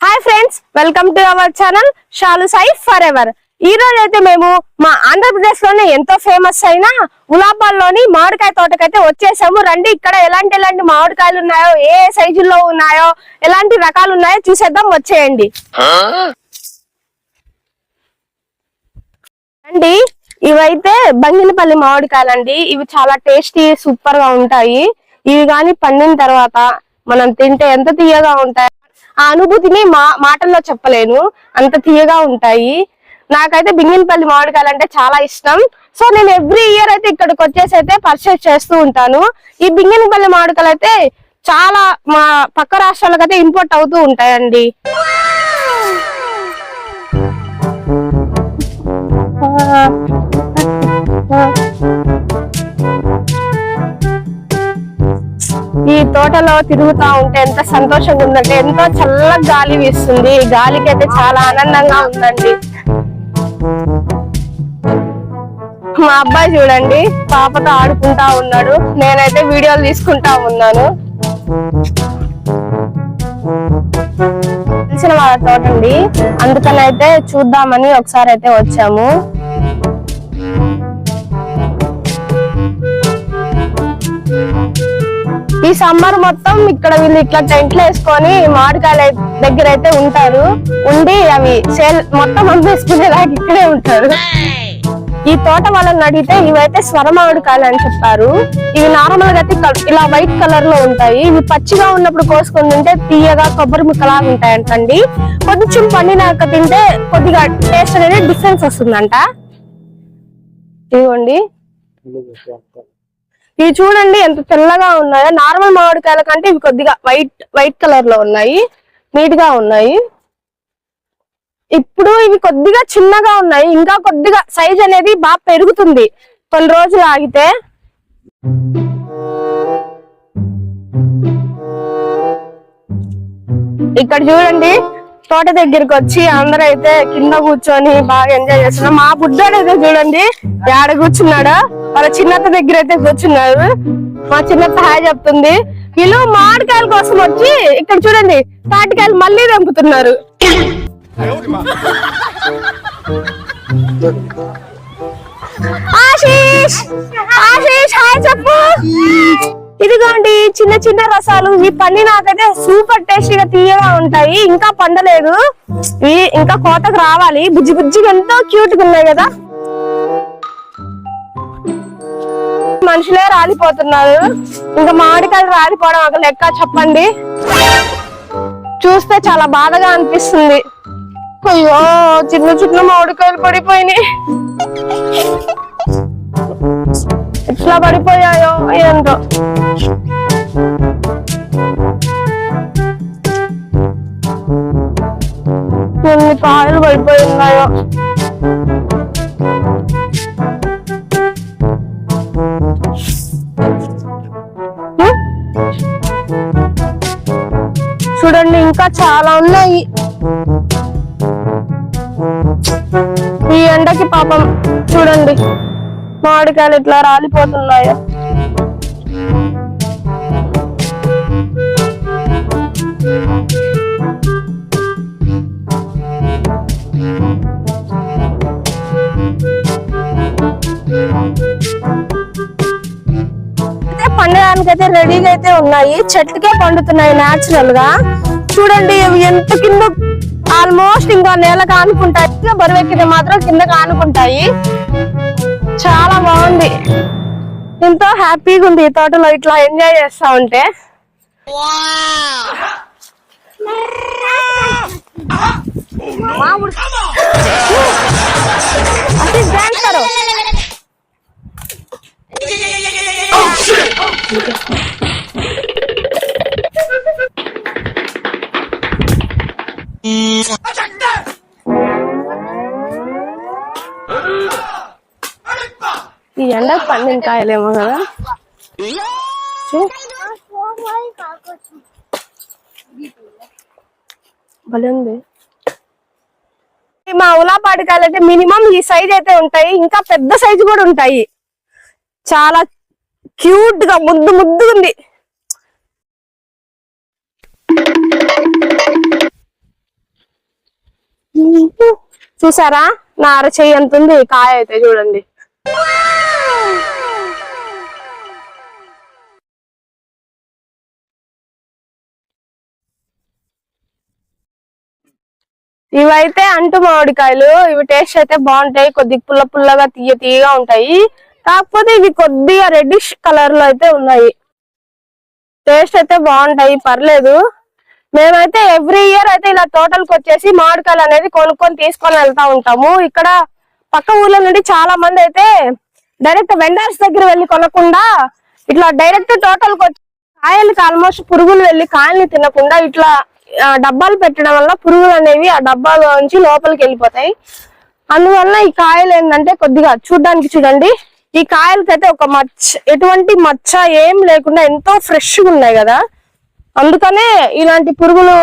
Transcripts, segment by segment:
Hi friends welcome to our channel Shalu Sai for ever ఈ రోజు అయితే మేము మా ఆంధ్రప్రదేశ్లోనే ఎంతో ఫేమస్ అయిన ఉలాపాల్లోని మామిడికాయ తోటకైతే వచ్చేసాము. రండి ఇక్కడ ఎలాంటి ఎలాంటి మామిడికాయలు ఉన్నాయో ఏ సైజుల్లో ఉన్నాయో ఎలాంటి రకాలు ఉన్నాయో చూసేద్దాం వచ్చేయండి. అండి ఇవైతే బంగినపల్లి మామిడికాయలండి. ఇవి చాలా టేస్టీ సూపర్గా ఉంటాయి. ఇవి కానీ పండిన తర్వాత మనం తింటే ఎంత తీయగా ఉంటాయి ఆ అనుభూతిని మా మాటల్లో చెప్పలేను. అంత తీయగా ఉంటాయి. నాకైతే బింగినపల్లి మామిడికాయలు అంటే చాలా ఇష్టం. సో నేను ఎవ్రీ ఇయర్ అయితే ఇక్కడికి వచ్చేసి అయితే పర్చేస్ చేస్తూ ఉంటాను. ఈ బింగినపల్లి మామిడికాయలు అయితే చాలా మా పక్క రాష్ట్రాలకు అయితే ఇంపోర్ట్ అవుతూ ఉంటాయండి. ఈ తోటలో తిరుగుతా ఉంటే ఎంత సంతోషంగా ఉందంటే ఎంతో చల్ల గాలి వీస్తుంది. ఈ గాలికి అయితే చాలా ఆనందంగా ఉందండి. మా అబ్బాయి చూడండి పాపతో ఆడుకుంటా ఉన్నాడు. నేనైతే వీడియోలు తీసుకుంటా ఉన్నాను. తెలిసిన వాళ్ళ తోట అండి అందుకని అయితే చూద్దామని ఒకసారి అయితే వచ్చాము. ఈ సమ్మర్ మొత్తం ఇక్కడ వీళ్ళు ఇట్లా టెంట్లు వేసుకొని మామిడికాయల దగ్గర అయితే ఉంటారు. ఉండి అవి సేల్ మొత్తం అమ్మేసుకునేలాగా ఇక్కడే ఉంటారు. ఈ తోట వాళ్ళని అడిగితే ఇవైతే స్వరమావిడికాయలు అని చెప్పారు. ఇవి నార్మల్గా అయితే ఇలా వైట్ కలర్లో ఉంటాయి. ఇవి పచ్చిగా ఉన్నప్పుడు కోసుకొని తింటే తీయగా కొబ్బరి ముక్కలాగా ఉంటాయంటండి. కొంచెం పండినాక తింటే కొద్దిగా టేస్ట్ అనేది డిఫరెన్స్ వస్తుందంట. ఇదిగోండి. ఇవి చూడండి ఎంత తెల్లగా ఉన్నాయో. నార్మల్ మామిడికాయల కంటే ఇవి కొద్దిగా వైట్ వైట్ కలర్లో ఉన్నాయి. నీట్గా ఉన్నాయి. ఇప్పుడు ఇవి కొద్దిగా చిన్నగా ఉన్నాయి. ఇంకా కొద్దిగా సైజ్ అనేది బాగా పెరుగుతుంది. కొన్ని రోజులు ఆగితే. ఇక్కడ చూడండి తోట దగ్గరికి వచ్చి అందరూ అయితే కింద కూర్చొని బాగా ఎంజాయ్ చేస్తున్నాం మా బుడ్డోడు అయితే చూడండి ఏడ కూర్చున్నాడు? వాళ్ళ చిన్నత్త దగ్గర అయితే కూర్చున్నారు. మా చిన్నత్త హాయ్ చెప్తుంది. వీళ్ళు మామిడికాయల కోసం వచ్చి ఇక్కడ చూడండి తాటికాయలు మళ్ళీ దంపుతున్నారు. ఆశీష్! ఆశీష్ హాయ్ చెప్పు. ఇదిగోండి చిన్న చిన్న రసాలు. ఇవి పండి నాకైతే సూపర్ టేస్టీగా తీయగా ఉంటాయి. ఇంకా పండలేదు ఇవి ఇంకా కోతకు రావాలి. బుజ్జి బుజ్జిగా ఎంతో క్యూట్గా ఉన్నాయి కదా. మనుషులే రాలిపోతున్నారు. ఇంకా మామిడికాయలు రాలిపోవడం ఒక లెక్క చెప్పండి. చూస్తే చాలా బాధగా అనిపిస్తుంది. అయ్యో చిన్న చిన్న మామిడికాయలు పడిపోయినాయి. ఎట్లా పడిపోయాయో ఏంటో. ఎన్ని కాయలు పడిపోయి ఉన్నాయో చూడండి ఇంకా చాలా ఉన్నాయి. ఈ ఎండకి పాపం చూడండి. మామిడికాయలు ఇట్లా రాలిపోతున్నాయో. పండడానికైతే రెడీగా అయితే ఉన్నాయి. చెట్లకే పండుతున్నాయి నాచురల్గా చూడండి ఎంత కింద ఆల్మోస్ట్ ఇంకా నేల కానుకుంటాయి. బరువెక్కితే మాత్రం కింద కానుకుంటాయి. ఉంది. ఎంతో హ్యాపీగా ఉంది ఈ తోటలో ఇట్లా ఎంజాయ్ చేస్తా ఉంటే. అసలు ఎండకు పండిన కాయలేమో కదా. చూ. భలే ఉంది ఈ మా ఉలాపాటి కాయలు అయితే మినిమం ఈ సైజ్ అయితే ఉంటాయి ఇంకా పెద్ద సైజు కూడా ఉంటాయి. చాలా క్యూట్గా ముద్దు ముద్దుగా ఉంది చూసారా? నా అరచెయ్యి ఎంత ఉంది? కాయ అయితే చూడండి. ఇవైతే అంటు మామిడికాయలు. ఇవి టేస్ట్ అయితే బాగుంటాయి. కొద్దిగా పుల్ల పుల్లగా తీయ తీయగా ఉంటాయి. కాకపోతే ఇవి కొద్దిగా రెడ్డిష్ కలర్లో అయితే ఉన్నాయి. టేస్ట్ అయితే బాగుంటాయి. పర్లేదు. మేమైతే ఎవ్రీ ఇయర్ అయితే ఇలా తోటలకు వచ్చేసి మామిడికాయలు అనేది కొనుక్కొని తీసుకొని వెళ్తా ఉంటాము. ఇక్కడ పక్క ఊర్ల నుండి చాలా మంది అయితే డైరెక్ట్ వెండర్స్ దగ్గర వెళ్ళి కొనకుండా ఇట్లా డైరెక్ట్ తోటలకు వచ్చి కాయలకి ఆల్మోస్ట్ పురుగులు వెళ్ళి కాయల్ని తినకుండా ఇట్లా డబ్బాలు పెట్టడం వల్ల పురుగులు అనేవి ఆ డబ్బాలో నుంచి లోపలికి వెళ్ళిపోతాయి. అందువల్ల ఈ కాయలు ఏంటంటే కొద్దిగా చూడ్డానికి చూడండి. ఈ కాయలకైతే ఒక మచ్చ ఎటువంటి మచ్చ ఏం లేకుండా ఎంతో ఫ్రెష్గా ఉన్నాయి కదా. అందుకనే ఇలాంటి పురుగులు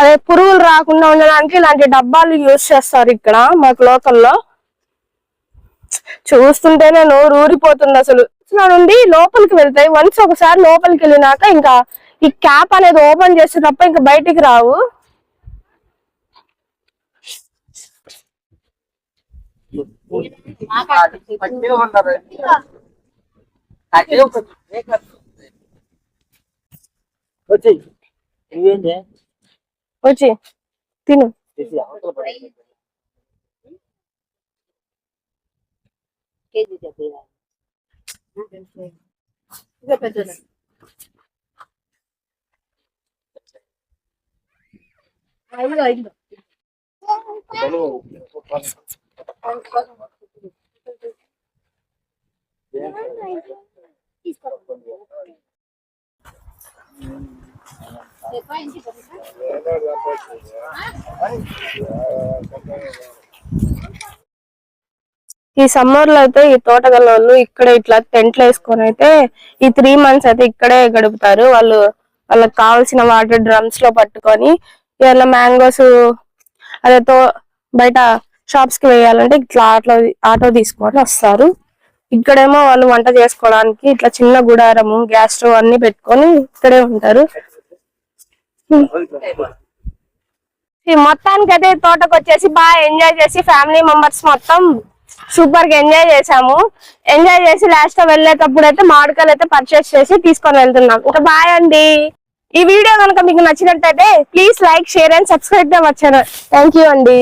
అదే పురుగులు రాకుండా ఉండడానికి ఇలాంటి డబ్బాలు యూజ్ చేస్తారు ఇక్కడ మాకు లోకల్లో. చూస్తుంటేనే నోరు ఊరిపోతుంది అసలు. నుండి లోపలికి వెళ్తాయి. వన్స్ ఒకసారి లోపలికి వెళ్ళినాక ఇంకా ఈ క్యాప్ అనేది ఓపెన్ చేస్తే తప్ప ఇంకా బయటికి రావు. వచ్చి తిను. తీసి అవతల పడే. ఈ సమ్మర్లో అయితే ఈ తోటగల వాళ్ళు ఇక్కడ ఇట్లా టెంట్లు వేసుకొని అయితే ఈ త్రీ మంత్స్ అయితే ఇక్కడే గడుపుతారు వాళ్ళు వాళ్ళకి కావాల్సిన వాటర్ డ్రమ్స్లో పట్టుకొని ఏదైనా మ్యాంగోస్ అదే తో బయట షాప్స్కి వేయాలంటే ఇట్లా ఆటో ఆటో తీసుకొని వస్తారు. ఇక్కడేమో వాళ్ళు వంట చేసుకోవడానికి ఇట్లా చిన్న గుడారము గ్యాస్ స్టవ్ అన్ని పెట్టుకొని ఇక్కడే ఉంటారు. ఈ మొత్తానికి అయితే తోటకు వచ్చేసి బాగా ఎంజాయ్ చేసి ఫ్యామిలీ మెంబర్స్ మొత్తం సూపర్గా ఎంజాయ్ చేసాము ఎంజాయ్ చేసి లాస్ట్లో వెళ్ళేటప్పుడు అయితే మామిడికాయలు అయితే పర్చేస్ చేసి తీసుకొని వెళ్తున్నాం. ఇంకా బాయ్ అండి. ఈ వీడియో కనుక మీకు నచ్చినట్టయితే please like share and subscribe the channel thank you అండి